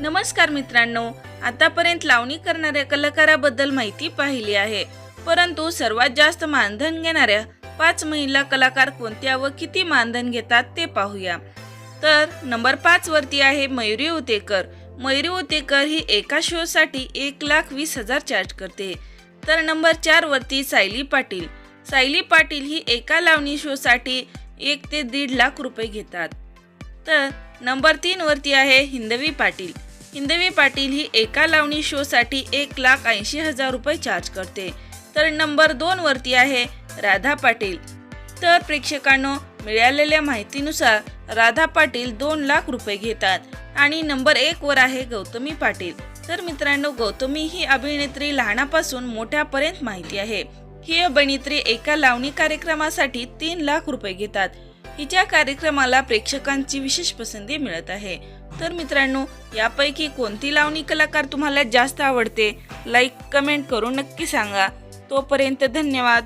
नमस्कार मित्रांनो आतापर्यंत लावणी करणाऱ्या कलाकाराबद्दल माहिती पाहिली आहे. परंतु सर्वात जास्त मानधन घेणाऱ्या पाच महिला कलाकार कोणत्या व किती मानधन घेतात ते पाहूया. तर नंबर पाच वरती आहे मयुरी उतेकर मयुरी उतेकर ही एका शोसाठी एक लाख वीस हजार चार्ज करते. तर नंबर चार वरती सायली पाटील. सायली पाटील ही एका लावणी शोसाठी एक ते दीड लाख रुपये घेतात. तर नंबर तीन वरती आहे हिंदवी पाटील. हिंदवी पाटील ही एका लावणी शो साठी एक लाख ऐंशी हजार रुपये चार्ज करते. तर नंबर दोन वरती आहे राधा पाटील. तर प्रेक्षकांनो मिळालेल्या माहितीनुसार राधा पाटील दोन लाख रुपये घेतात आणि नंबर एक वर आहे गौतमी पाटील. तर मित्रांनो गौतमी ही अभिनेत्री लहानापासून मोठ्यापर्यंत माहिती आहे. ही अभिनेत्री एका लावणी कार्यक्रमासाठी तीन लाख रुपये घेतात. हिच्या कार्यक्रमाला प्रेक्षकांची विशेष पसंती मिळत आहे. तर मित्रांनो यापैकी कोणती लावणी कलाकार तुम्हाला जास्त आवडते? लाईक कमेंट करून नक्की सांगा. तोपर्यंत धन्यवाद.